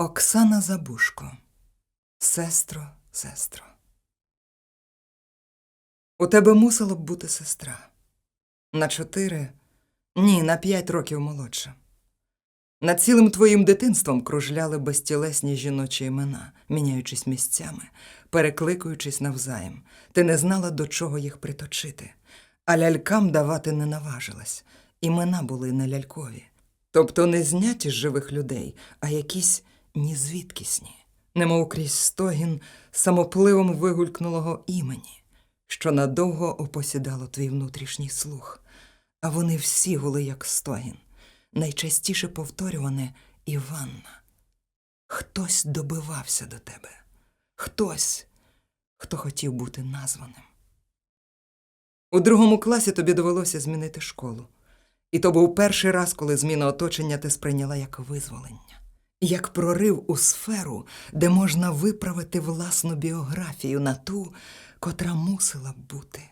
Оксана Забушко. Сестро, сестро. У тебе мусила б бути сестра. На чотири, ні, на п'ять років молодша. Над цілим твоїм дитинством кружляли безтілесні жіночі імена, міняючись місцями, перекликуючись навзаєм. Ти не знала, до чого їх приточити, а лялькам давати не наважилась. Імена були не лялькові. Тобто не зняті з живих людей, а якісь нізвідкісні, немов крізь стогін самопливом вигулькнулого імені, що надовго опосідало твій внутрішній слух. А вони всі гули, як стогін, найчастіше повторюване Іванна. Хтось добивався до тебе, хтось, хто хотів бути названим. У другому класі тобі довелося змінити школу. І то був перший раз, коли зміна оточення ти сприйняла як визволення, як прорив у сферу, де можна виправити власну біографію на ту, котра мусила б бути.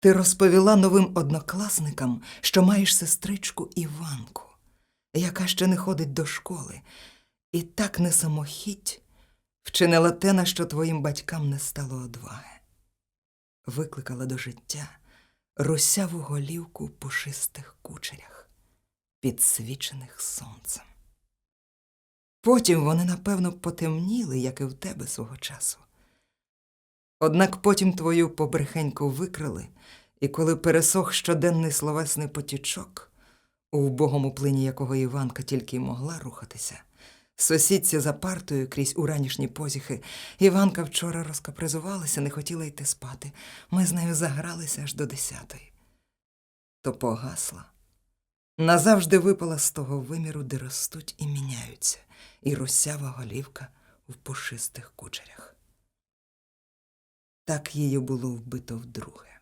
Ти розповіла новим однокласникам, що маєш сестричку Іванку, яка ще не ходить до школи, і так не самохідь вчинила те, на що твоїм батькам не стало одваги. Викликала до життя русяву голівку пушистих кучерях, підсвічених сонцем. Потім вони, напевно, потемніли, як і в тебе свого часу. Однак потім твою побрехеньку викрили, і коли пересох щоденний словесний потічок, у вбогому плині якого Іванка тільки й могла рухатися, сусідці за партою крізь уранішні позіхи, Іванка вчора розкапризувалася, не хотіла йти спати. Ми з нею загралися аж до десятої. То погасла. Назавжди випала з того виміру, де ростуть і міняються, і русява голівка в пушистих кучерях. Так її було вбито вдруге.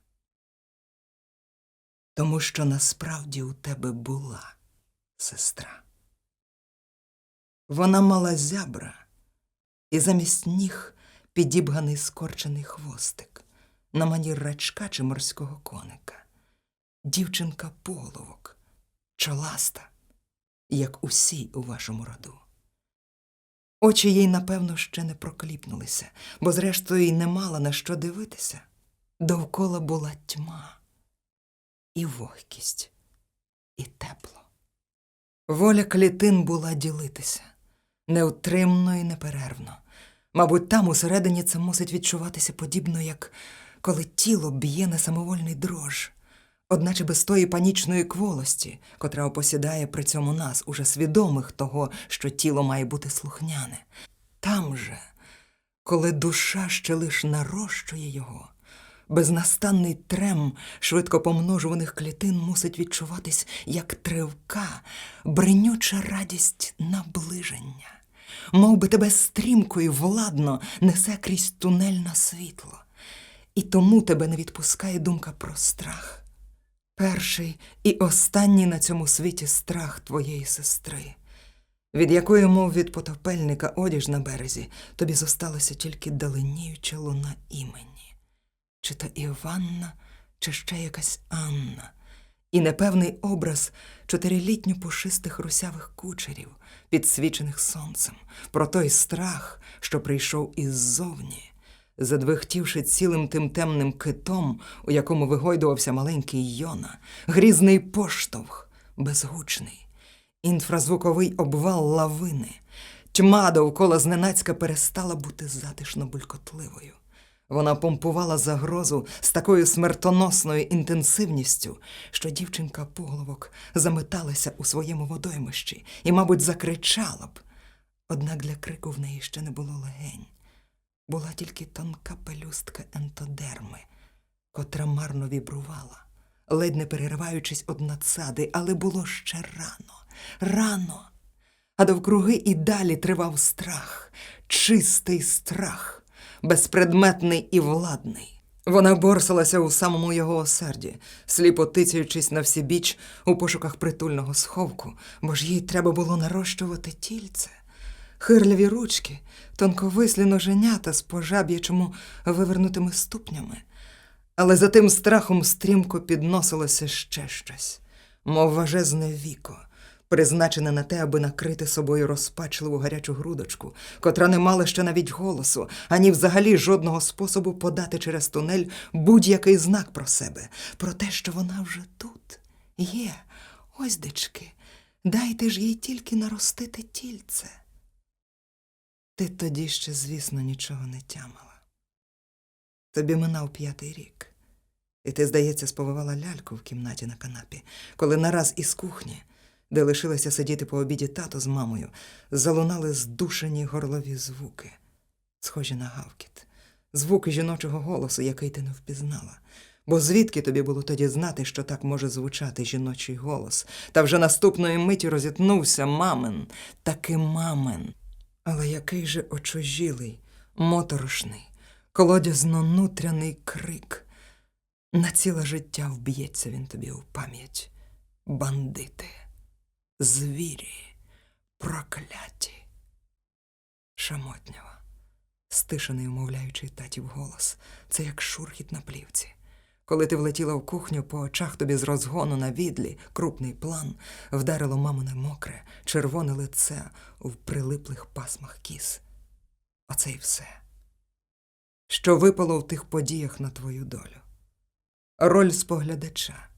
Тому що насправді у тебе була сестра. Вона мала зябра, і замість ніг підібганий скорчений хвостик на манір рачка чи морського коника. Дівчинка половок, чоласта, як усі у вашому роду. Очі їй, напевно, ще не прокліпнулися, бо, зрештою, й не мала на що дивитися. Довкола була тьма, і вогкість, і тепло. Воля клітин була ділитися неутримно і неперервно. Мабуть, там усередині це мусить відчуватися подібно, як коли тіло б'є на самовольний дрож, одначе без тої панічної кволості, котра опосідає при цьому нас, уже свідомих того, що тіло має бути слухняне. Там же, коли душа ще лиш нарощує його, безнастанний трем швидко помножуваних клітин мусить відчуватись як тривка, бренюча радість наближення, мов би тебе стрімко і владно несе крізь тунель на світло, і тому тебе не відпускає думка про страх. Перший і останній на цьому світі страх твоєї сестри, від якої, мов від потопельника, одіж на березі, тобі зосталася тільки даленіюча луна імені, чи то Іванна, чи ще якась Анна, і непевний образ чотирилітньо пушистих русявих кучерів, підсвічених сонцем, про той страх, що прийшов іззовні задвихтівши цілим тим темним китом, у якому вигойдувався маленький Йона, грізний поштовх, безгучний, інфразвуковий обвал лавини, тьма довкола зненацька перестала бути затишно булькотливою. Вона помпувала загрозу з такою смертоносною інтенсивністю, що дівчинка поголовок заметалася у своєму водоймищі і, мабуть, закричала б. Однак для крику в неї ще не було легень була тільки тонка пелюстка ентодерми, котра марно вібрувала, ледь не перериваючись од надсади, але було ще рано, рано. А довкруги і далі тривав страх, чистий страх, безпредметний і владний. Вона борсалася у самому його осерді, сліпо тицяючись на всі біч у пошуках притульного сховку, бо ж їй треба було нарощувати тільце хирляві ручки, тонковислі ноженята з пожаб'ячому вивернутими ступнями. Але за тим страхом стрімко підносилося ще щось, мов важезне віко, призначене на те, аби накрити собою розпачливу гарячу грудочку, котра не мала ще навіть голосу, ані взагалі жодного способу подати через тунель будь-який знак про себе, про те, що вона вже тут є. Ось дички, дайте ж їй тільки наростити тільце. Ти тоді ще, звісно, нічого не тямила. Тобі минав п'ятий рік. І ти, здається, сповивала ляльку в кімнаті на канапі, коли нараз із кухні, де лишилася сидіти по обіді тато з мамою, залунали здушені горлові звуки, схожі на гавкіт, звуки жіночого голосу, який ти не впізнала. Бо звідки тобі було тоді знати, що так може звучати жіночий голос? Та вже наступної миті розітнувся мамин, таки мамин. Але який же очужілий, моторошний, колодязно-нутряний крик. На ціле життя вб'ється він тобі у пам'ять. Бандити, звірі, прокляті. Шамотнява, стишений, умовляючий татів голос, це як шурхіт на плівці. Коли ти влетіла в кухню, по очах тобі з розгону на відлі, крупний план, вдарило мамине мокре, червоне лице в прилиплих пасмах кіз. Оце й все. Що випало в тих подіях на твою долю. Роль споглядача,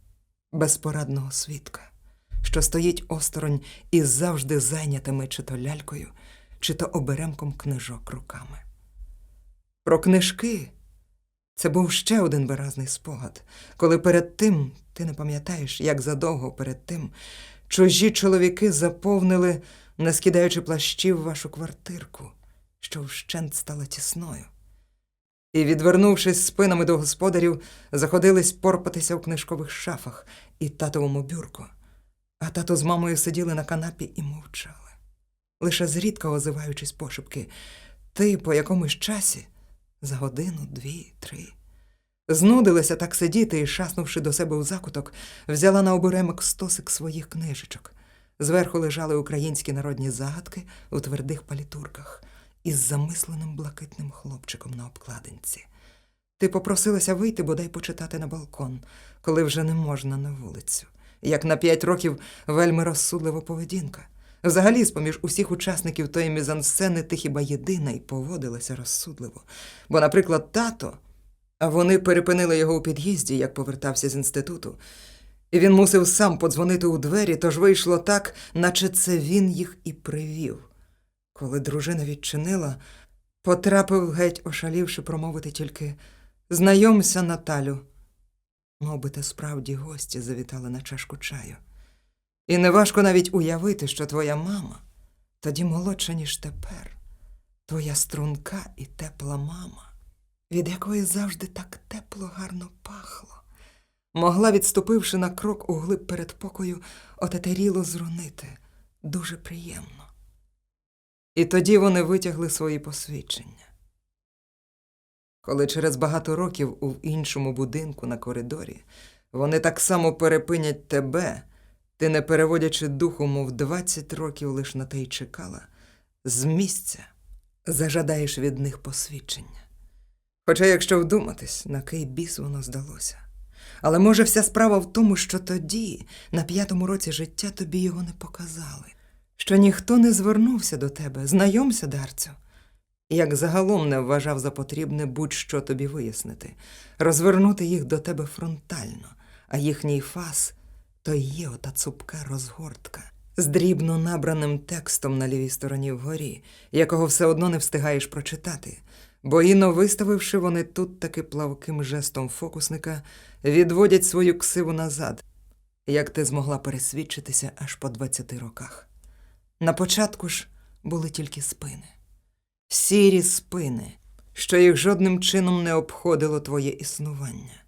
безпорадного свідка, що стоїть осторонь із завжди зайнятими чи то лялькою, чи то оберемком книжок руками. Про книжки це був ще один виразний спогад, коли перед тим, ти не пам'ятаєш, як задовго перед тим, чужі чоловіки заповнили, не скидаючи плащів, вашу квартирку, що вщент стала тісною. І, відвернувшись спинами до господарів, заходились порпатися в книжкових шафах і татовому бюрку. А тато з мамою сиділи на канапі і мовчали, лише зрідка озиваючись пошепки, ти по якомусь часі, за годину, дві, три. Знудилася так сидіти і, шаснувши до себе у закуток, взяла на оберемок стосик своїх книжечок. Зверху лежали українські народні загадки у твердих палітурках із замисленим блакитним хлопчиком на обкладинці. Ти попросилася вийти бодай почитати на балкон, коли вже не можна на вулицю. Як на п'ять років вельми розсудлива поведінка. Взагалі, з-поміж усіх учасників тої мізансцени ти хіба єдина й поводилася розсудливо. Бо, наприклад, тато, а вони перепинили його у під'їзді, як повертався з інституту, і він мусив сам подзвонити у двері, тож вийшло так, наче це він їх і привів. Коли дружина відчинила, потрапив геть, ошалівши промовити тільки Знайомся, Наталю. Мов би, те справді гості завітали на чашку чаю. І неважко навіть уявити, що твоя мама тоді молодша, ніж тепер, твоя струнка і тепла мама, від якої завжди так тепло гарно пахло, могла, відступивши на крок у глиб передпокою, отетеріло зрунити дуже приємно. І тоді вони витягли свої посвідчення. Коли через багато років у іншому будинку на коридорі вони так само перепинять тебе, ти, не переводячи духу, мов двадцять років лиш на те й чекала, з місця зажадаєш від них посвідчення. Хоча, якщо вдуматись, на кий біс воно здалося. Але може вся справа в тому, що тоді, на п'ятому році життя, тобі його не показали, що ніхто не звернувся до тебе, знайомся, дарцю. Як загалом не вважав за потрібне будь-що тобі вияснити, розвернути їх до тебе фронтально, а їхній фас то є ота цупка розгортка з дрібно набраним текстом на лівій стороні вгорі, якого все одно не встигаєш прочитати, бо іно виставивши вони тут таки плавким жестом фокусника, відводять свою ксиву назад, як ти змогла пересвідчитися аж по двадцяти роках. На початку ж були тільки спини. Сірі спини, що їх жодним чином не обходило твоє існування,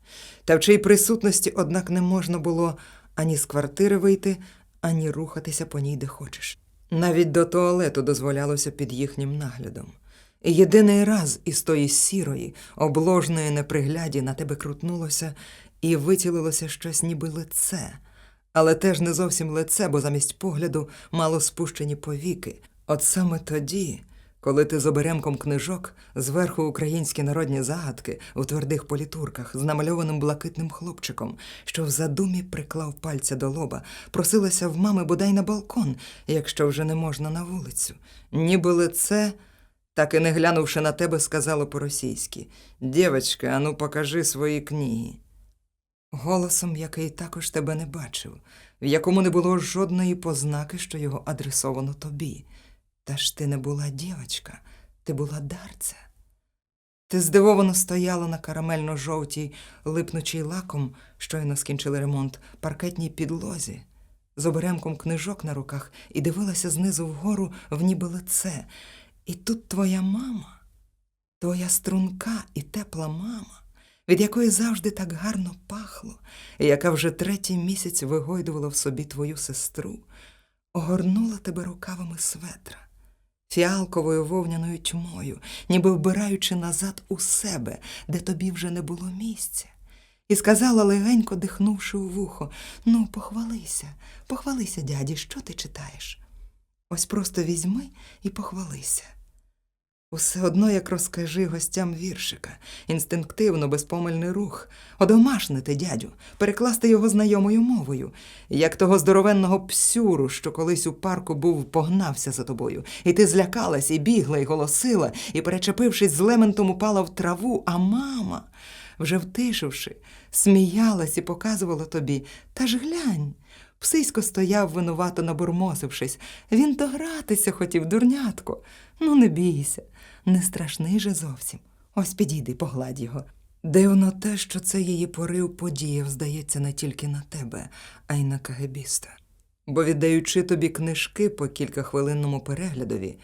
та в чиїй присутності, однак, не можна було ані з квартири вийти, ані рухатися по ній, де хочеш. Навіть до туалету дозволялося під їхнім наглядом. І єдиний раз із тої сірої, обложної непригляді на тебе крутнулося і вицілилося щось ніби лице, але теж не зовсім лице, бо замість погляду мало спущені повіки. От саме тоді, Коли ти з оберемком книжок, зверху українські народні загадки у твердих політурках з намальованим блакитним хлопчиком, що в задумі приклав пальця до лоба, просилася в мами бодай на балкон, якщо вже не можна на вулицю. Ніби лице, так і не глянувши на тебе, сказало по-російськи Дівочка, ану покажи свої книги. Голосом, який також тебе не бачив, в якому не було жодної познаки, що його адресовано тобі. Та ж ти не була дівочка, ти була дарця. Ти здивовано стояла на карамельно-жовтій, липнучій лаком, щойно скінчили ремонт, паркетній підлозі, з оберемком книжок на руках і дивилася знизу вгору в ніби лице. І тут твоя мама, твоя струнка і тепла мама, від якої завжди так гарно пахло, і яка вже третій місяць вигойдувала в собі твою сестру, огорнула тебе рукавами светра фіалковою вовняною тьмою, ніби вбираючи назад у себе, де тобі вже не було місця, і сказала, легенько дихнувши у вухо: Ну, похвалися, похвалися, дяді, що ти читаєш? Ось просто візьми і похвалися. Усе одно, як розкажи гостям віршика, інстинктивно, безпомильний рух, одомашнити дядю, перекласти його знайомою мовою, як того здоровенного псюру, що колись у парку був погнався за тобою, і ти злякалась, і бігла, і голосила, і, перечепившись з лементом, упала в траву, а мама, вже втишивши, сміялась і показувала тобі, та ж глянь. Псисько стояв винувато набурмосившись. Він то гратися хотів, дурнятко. Ну, не бійся, не страшний же зовсім. Ось підійди, погладь його. Дивно те, що це її порив подіяв, здається, не тільки на тебе, а й на кагебіста. Бо, віддаючи тобі книжки по кількахвилинному переглядові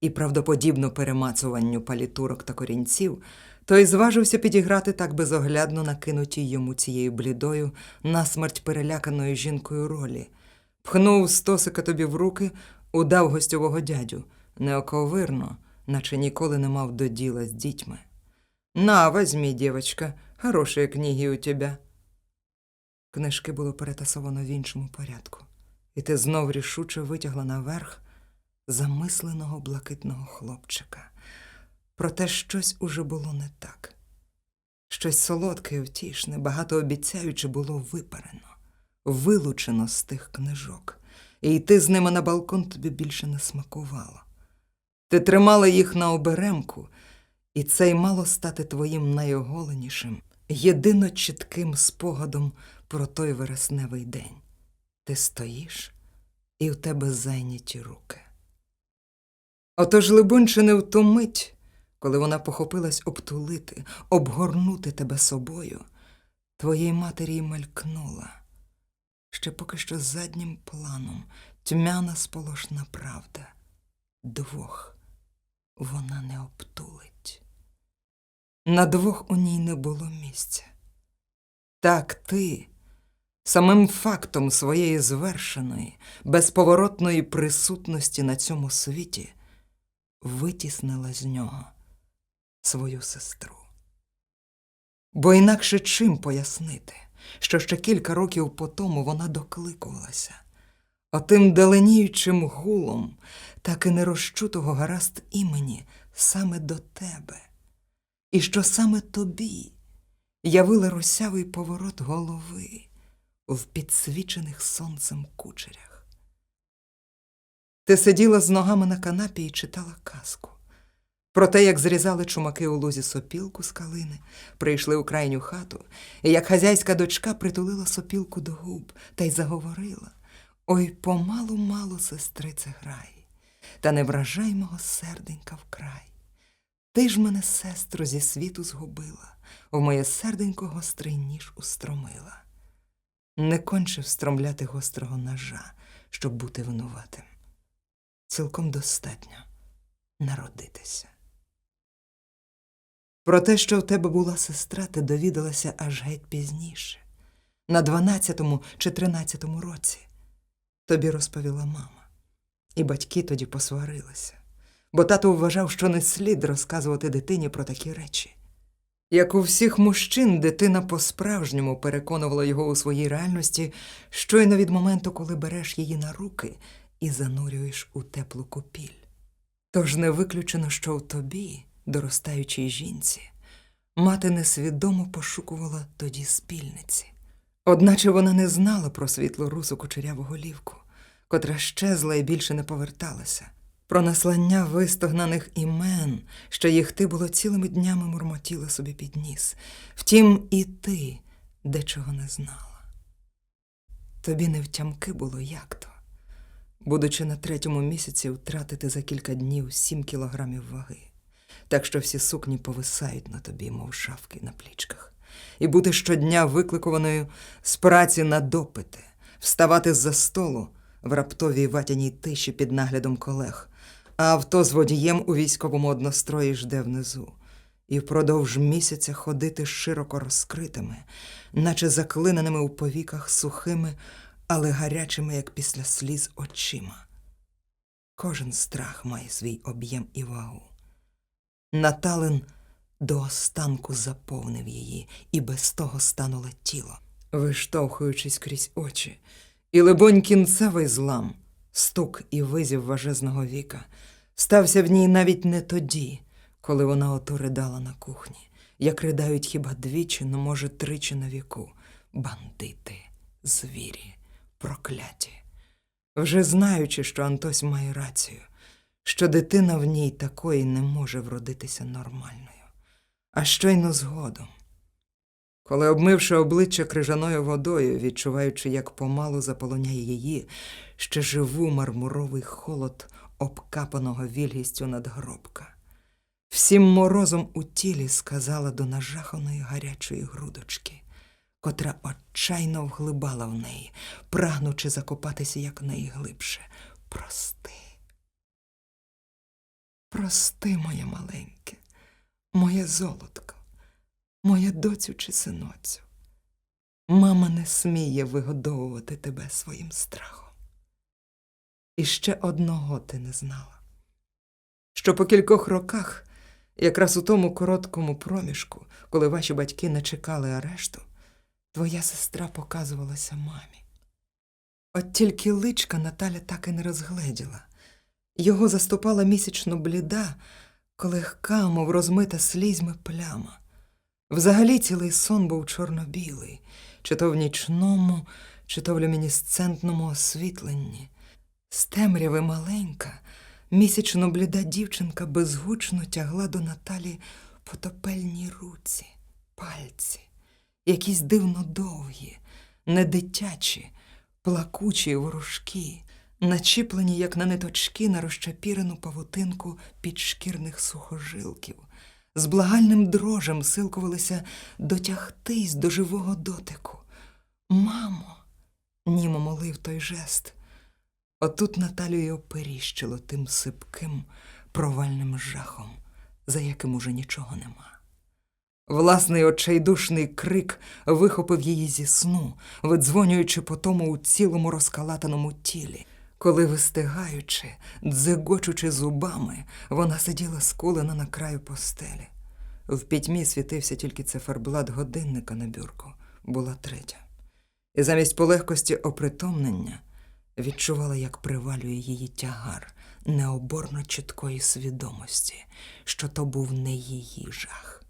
і правдоподібно перемацуванню палітурок та корінців, той зважився підіграти так безоглядно накинутій йому цією блідою, насмерть переляканою жінкою ролі. Пхнув стосика тобі в руки, удав гостьового дядю, неоковирно, наче ніколи не мав до діла з дітьми. На, возьми, дівочка, хороші книги у тебе. Книжки було перетасовано в іншому порядку, і ти знов рішуче витягла наверх замисленого блакитного хлопчика. Проте щось уже було не так. Щось солодке і втішне, багатообіцяюче було випарено, вилучено з тих книжок, і йти з ними на балкон тобі більше не смакувало. Ти тримала їх на оберемку, і це й мало стати твоїм найоголенішим, єдино чітким спогадом про той вересневий день. Ти стоїш, і в тебе зайняті руки. Отож, либонь, не в ту мить, коли вона похопилась обтулити, обгорнути тебе собою, твоїй матері й мелькнула. Ще поки що заднім планом тьмяна сполошна правда. Двох вона не обтулить. На двох у ній не було місця. Так ти, самим фактом своєї звершеної, безповоротної присутності на цьому світі, витіснила з нього свою сестру. Бо інакше чим пояснити, що ще кілька років по тому вона докликувалася, отим даленіючим гулом, так і нерозчутого гаразд імені саме до тебе, і що саме тобі явила русявий поворот голови в підсвічених сонцем кучерях. Ти сиділа з ногами на канапі і читала казку. Про те, як зрізали чумаки у лузі сопілку з калини, прийшли у крайню хату, і як хазяйська дочка притулила сопілку до губ та й заговорила Ой, помалу мало, сестрице, грай, та не вражай мого серденька вкрай. Ти ж мене, сестру, зі світу згубила, в моє серденько гострий ніж устромила. Не конче встромляти гострого ножа, щоб бути винуватим. Цілком достатньо народитися. Про те, що в тебе була сестра, ти довідалася аж геть пізніше, на дванадцятому чи тринадцятому році. Тобі розповіла мама, і батьки тоді посварилися, бо тато вважав, що не слід розказувати дитині про такі речі. Як у всіх мужчин, дитина по-справжньому переконувала його у своїй реальності щойно від моменту, коли береш її на руки і занурюєш у теплу купіль. Тож не виключено, що в тобі, доростаючій жінці, мати несвідомо пошукувала тоді спільниці. Одначе вона не знала про світло русу кучеряву голівку, котра щезла і більше не поверталася, про наслання вистогнаних імен, що їх ти було цілими днями мурмотіла собі під ніс. Втім, і ти дечого не знала. Тобі не втямки було як то, будучи на третьому місяці втратити за кілька днів сім кілограмів ваги, так що всі сукні повисають на тобі, мов шавки на плічках, і бути щодня викликуваною з праці на допити, вставати з-за столу в раптовій ватяній тиші під наглядом колег, а авто з водієм у військовому однострої жде внизу, і впродовж місяця ходити широко розкритими, наче заклиненими у повіках сухими, але гарячими, як після сліз, очима. Кожен страх має свій об'єм і вагу. Наталин до останку заповнив її, і без того стануло тіло, виштовхуючись крізь очі, і, либонь, кінцевий злам, стук і визів важезного віка, стався в ній навіть не тоді, коли вона ото ридала на кухні, як ридають хіба двічі, ну, може, тричі на віку. Бандити, звірі, прокляті. Вже знаючи, що Антось має рацію, що дитина в ній такої не може вродитися нормальною, а щойно згодом. Коли, обмивши обличчя крижаною водою, відчуваючи, як помалу заполоняє її ще живу мармуровий холод обкапаного вільгістю надгробка, всім морозом у тілі сказала до нажаханої гарячої грудочки, котра отчайно вглибала в неї, прагнучи закопатися якнайглибше. Прости. Прости, моє маленьке, моє золотко, моя доцю чи синоцю. Мама не сміє вигодовувати тебе своїм страхом. І ще одного ти не знала, що по кількох роках, якраз у тому короткому проміжку, коли ваші батьки не чекали арешту, твоя сестра показувалася мамі. От тільки личка Наталя так і не розгледіла. Його заступала місячно бліда, легка, мов розмита слізьми пляма. Взагалі цілий сон був чорно-білий, чи то в нічному, чи то в люмінесцентному освітленні. З темряви маленька, місячно бліда дівчинка безгучно тягла до Наталі потопельні руці, пальці, якісь дивно довгі, не дитячі, плакучі ворожкі, начіплені, як на ниточки, на розчапірену павутинку підшкірних сухожилків, з благальним дрожем силкувалися дотягтись до живого дотику. Мамо, німо молив той жест. Отут Наталю й оперіщило тим сипким, провальним жахом, за яким уже нічого нема. Власний очайдушний крик вихопив її зі сну, видзвонюючи по тому у цілому розкалатаному тілі. Коли, вистигаючи, дзигочучи зубами, вона сиділа скулена на краю постелі. В пітьмі світився тільки циферблат годинника на бюрку, була третя. І замість полегкості опритомнення відчувала, як привалює її тягар необорно чіткої свідомості, що то був не її жах,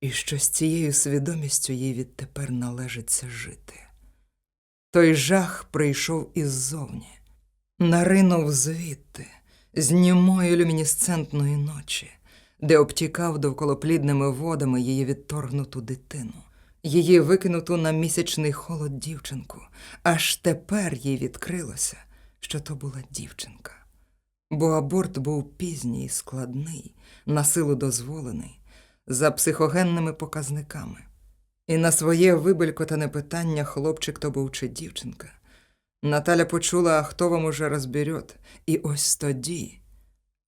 і що з цією свідомістю їй відтепер належиться жити. Той жах прийшов іззовні, наринув звідти, з німої люмінесцентної ночі, де обтікав довколоплідними водами її відторгнуту дитину, її викинуту на місячний холод дівчинку. Аж тепер їй відкрилося, що то була дівчинка. Бо аборт був пізній складний, на силу дозволений, за психогенними показниками. І на своє вибелькотане питання, хлопчик то був чи дівчинка, Наталя почула, хто вам уже розберет, і ось тоді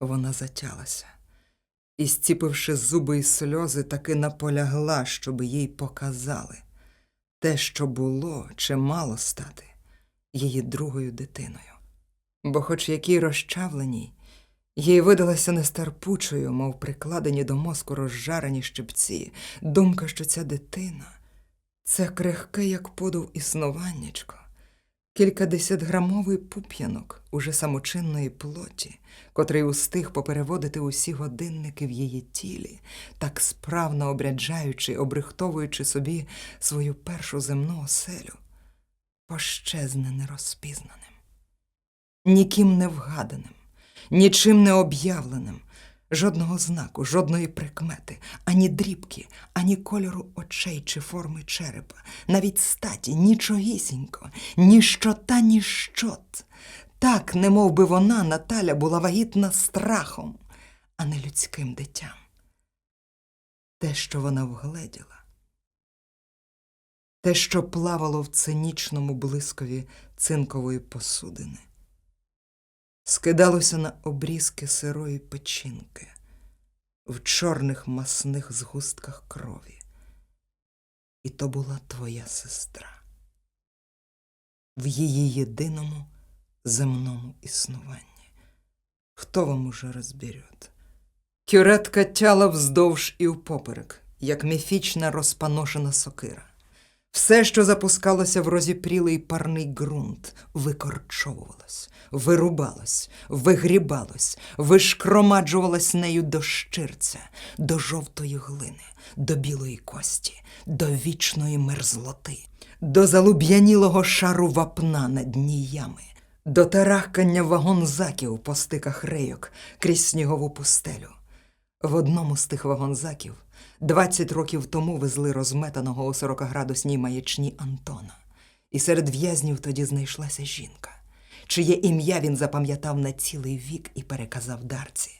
вона затялася. І, зціпивши зуби і сльози, таки наполягла, щоб їй показали те, що було чи мало стати її другою дитиною. Бо, хоч якій розчавленій, їй видалася нестерпучою, мов прикладені до мозку розжарені щипці, думка, що ця дитина це крихке, як подув існуваннячко, Кількадесятграмовий пуп'янок уже самочинної плоті, котрий устиг попереводити усі годинники в її тілі, так справно обряджаючи, обрихтовуючи собі свою першу земну оселю, пощезне нерозпізнаним, ніким не вгаданим, нічим не об'явленим, жодного знаку, жодної прикмети, ані дрібки, ані кольору очей чи форми черепа, навіть статі, нічогісінько, ніщо та ніщот. Так, немов би вона, Наталя, була вагітна страхом, а не людським дитям. Те, що вона вгледіла, те, що плавало в цинічному блискові цинкової посудини, скидалося на обрізки сирої печінки в чорних масних згустках крові. І то була твоя сестра в її єдиному земному існуванні. Хто вам уже розберет? Кюретка тяла вздовж і впоперек, як міфічна розпаношена сокира. Все, що запускалося в розіпрілий парний ґрунт, викорчовувалось, вирубалось, вигрібалось, вишкромаджувалось нею до щирця, до жовтої глини, до білої кості, до вічної мерзлоти, до залуб'янілого шару вапна на дні ями, до тарахкання вагонзаків по стиках рейок крізь снігову пустелю. В одному з тих вагонзаків 20 років тому везли розметаного у 40-градусній маячні Антона. І серед в'язнів тоді знайшлася жінка, чиє ім'я він запам'ятав на цілий вік і переказав дарці,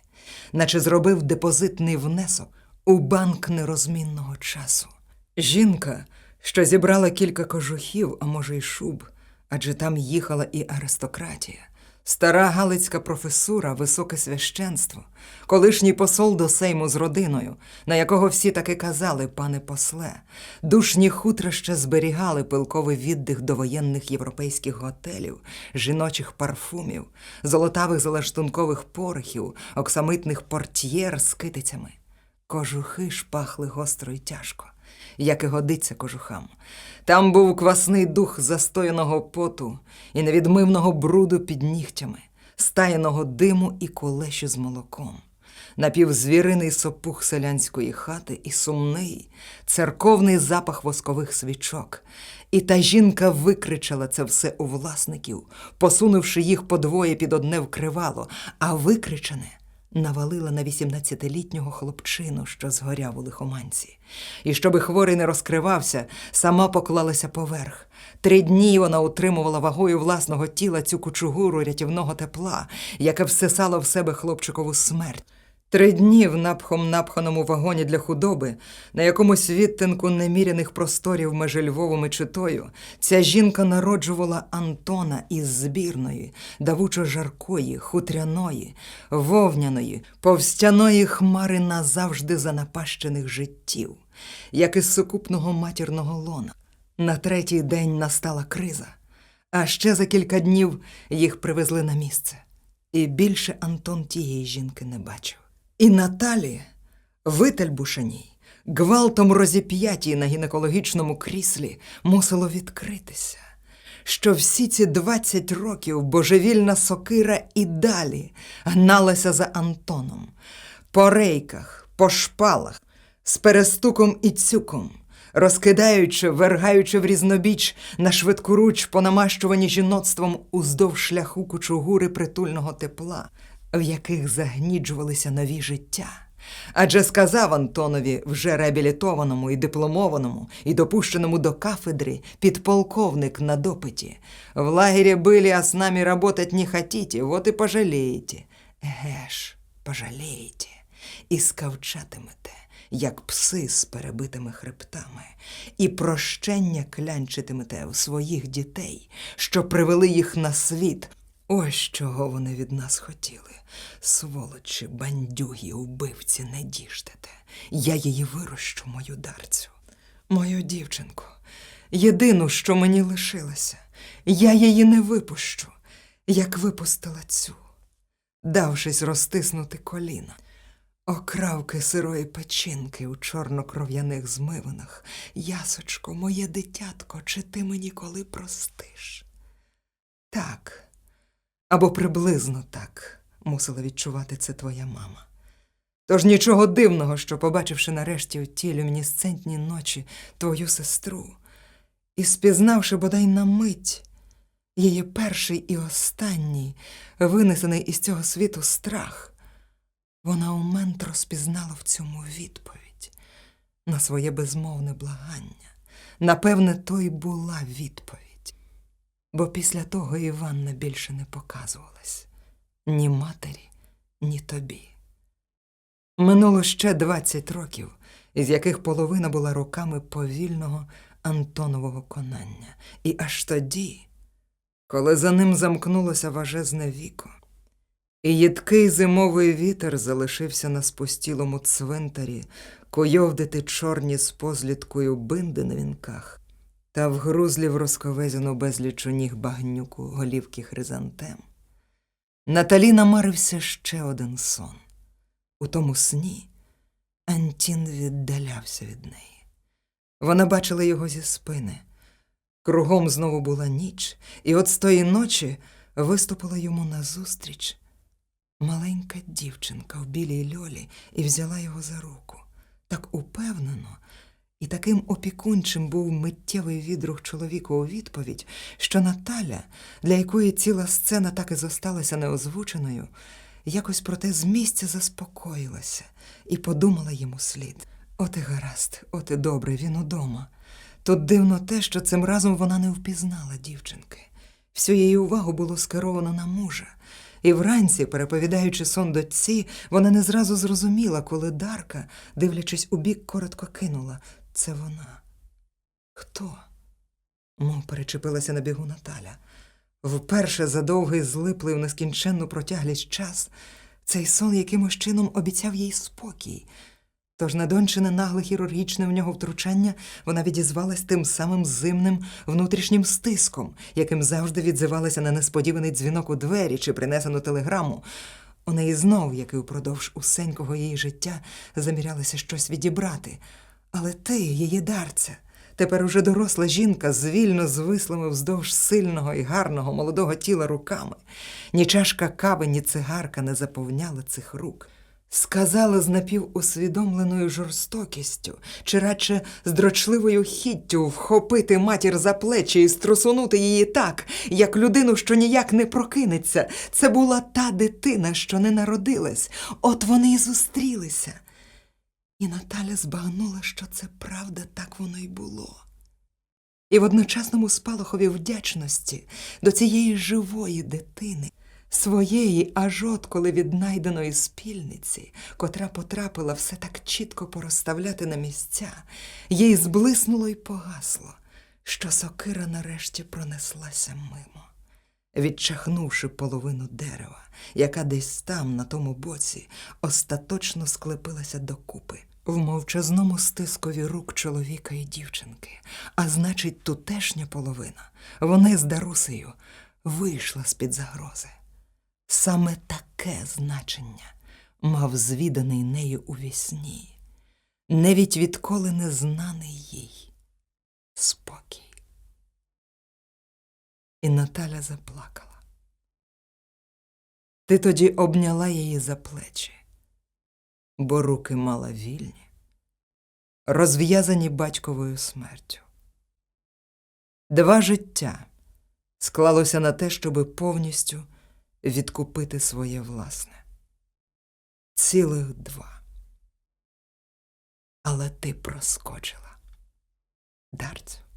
наче зробив депозитний внесок у банк нерозмінного часу. Жінка, що зібрала кілька кожухів, а може, й шуб, адже там їхала і аристократія. Стара галицька професура, високе священство, колишній посол до Сейму з родиною, на якого всі таки казали, пане после, душні хутра ще зберігали пилковий віддих довоєнних європейських готелів, жіночих парфумів, золотавих залаштункових порохів, оксамитних портьєр з китицями. Кожухи ж пахли гостро й тяжко, як і годиться кожухам. Там був квасний дух застояного поту і невідмивного бруду під нігтями, стаяного диму і колеші з молоком, напівзвіриний сопух селянської хати і сумний, церковний запах воскових свічок. І та жінка викричала це все у власників, посунувши їх подвоє під одне вкривало, а викричане навалила на 18-літнього хлопчину, що згоряв у лихоманці. І щоби хворий не розкривався, сама поклалася поверх. Три дні вона утримувала вагою власного тіла цю кучугуру рятівного тепла, яке всесало в себе хлопчикову смерть. Три дні в напхом напханому вагоні для худоби, на якомусь відтинку неміряних просторів межі Львовом і Читою, ця жінка народжувала Антона із збірної, давучо-жаркої, хутряної, вовняної, повстяної хмари назавжди занапащених життів, як із сукупного матірного лона. На третій день настала криза, а ще за кілька днів їх привезли на місце. І більше Антон тієї жінки не бачив. І Наталі, вительбушеній, гвалтом розіп'ятій на гінекологічному кріслі, мусило відкритися, що всі ці 20 років божевільна сокира і далі гналася за Антоном, по рейках, по шпалах, з перестуком і цюком, розкидаючи, вергаючи в різнобіч на швидкоруч, понамащувані жіноцтвом уздовж шляху кучугури притульного тепла, в яких загніджувалися нові життя. Адже сказав Антонові, вже реабілітованому і дипломованому, і допущеному до кафедри, підполковник на допиті. В лагері были, а с нами работать не хотите, вот и пожалеете. Еге ж, пожалієте. І скавчатимете, як пси з перебитими хребтами, і прощення клянчитимете у своїх дітей, що привели їх на світ. Ось чого вони від нас хотіли. Сволочі, бандюги, убивці, не діждете. Я її вирощу, мою дарцю. Мою дівчинку, єдину, що мені лишилося, я її не випущу, як випустила цю, давшись розтиснути коліна. Окравки сирої печінки у чорнокров'яних змивинах. Ясочко, моє дитятко, чи ти мені коли простиш? Так, або приблизно так мусила відчувати це твоя мама. Тож нічого дивного, що, побачивши нарешті у ті люмінесцентні ночі твою сестру і спізнавши бодай на мить її перший і останній, винесений із цього світу страх, вона у мент розпізнала в цьому відповідь на своє безмовне благання. Напевне, то й була відповідь. Бо після того Іванна більше не показувалась ні матері, ні тобі. Минуло ще двадцять років, із яких половина була роками повільного Антонового конання. І аж тоді, коли за ним замкнулося важезне віко, і їдкий зимовий вітер залишився на спустілому цвинтарі койовдити чорні з позліткою бинди на вінках та вгрузлі в розковезяну безліч у ніг багнюку голівки хризантем. Наталі намарився ще один сон. У тому сні Антін віддалявся від неї. Вона бачила його зі спини. Кругом знову була ніч, і от з тої ночі виступила йому назустріч маленька дівчинка в білій льолі і взяла його за руку. Так упевнено і таким опікунчим був миттєвий відрух чоловіка у відповідь, що Наталя, для якої ціла сцена так і зосталася неозвученою, якось проте з місця заспокоїлася і подумала йому слід. От і гаразд, от і добре, він удома. Тут дивно те, що цим разом вона не впізнала дівчинки. Всю її увагу було скеровано на мужа. І вранці, переповідаючи сон дочці, вона не зразу зрозуміла, коли Дарка, дивлячись у бік, коротко кинула це вона. Хто? Мов перечепилася на бігу Наталя. Вперше за довгий злиплий в нескінченну протяглість час цей сон якимось чином обіцяв їй спокій. Тож на дончине нагле хірургічне в нього втручання вона відізвалась тим самим зимним внутрішнім стиском, яким завжди відзивалася на несподіваний дзвінок у двері чи принесену телеграму. У неї знов, як і упродовж усенького її життя, замірялося щось відібрати. Але ти, її дарця, тепер уже доросла жінка з вільно звислими вздовж сильного і гарного молодого тіла руками. Ні чашка кави, ні цигарка не заповняли цих рук. Сказала з напівусвідомленою жорстокістю, чи радше з дрочливою хіттю вхопити матір за плечі і струсунути її так, як людину, що ніяк не прокинеться. Це була та дитина, що не народилась. От вони й зустрілися. І Наталя збагнула, що це правда, так воно й було. І в одночасному спалахові вдячності до цієї живої дитини, своєї аж от коли віднайденої спільниці, котра потрапила все так чітко порозставляти на місця, їй зблиснуло й погасло, що сокира нарешті пронеслася мимо. Відчахнувши половину дерева, яка десь там, на тому боці, остаточно склепилася докупи в мовчазному стискові рук чоловіка і дівчинки, а значить, тутешня половина, вони з Дарусею, вийшла з-під загрози. Саме таке значення мав звіданий нею у вісні, навіть відколи не знаний їй спокій. І Наталя заплакала. Ти тоді обняла її за плечі, бо руки мала вільні, розв'язані батьковою смертю. Два життя склалося на те, щоби повністю відкупити своє власне. Цілих два. Але ти проскочила. Дарцю.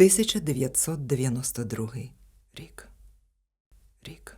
1992 рік. Рік.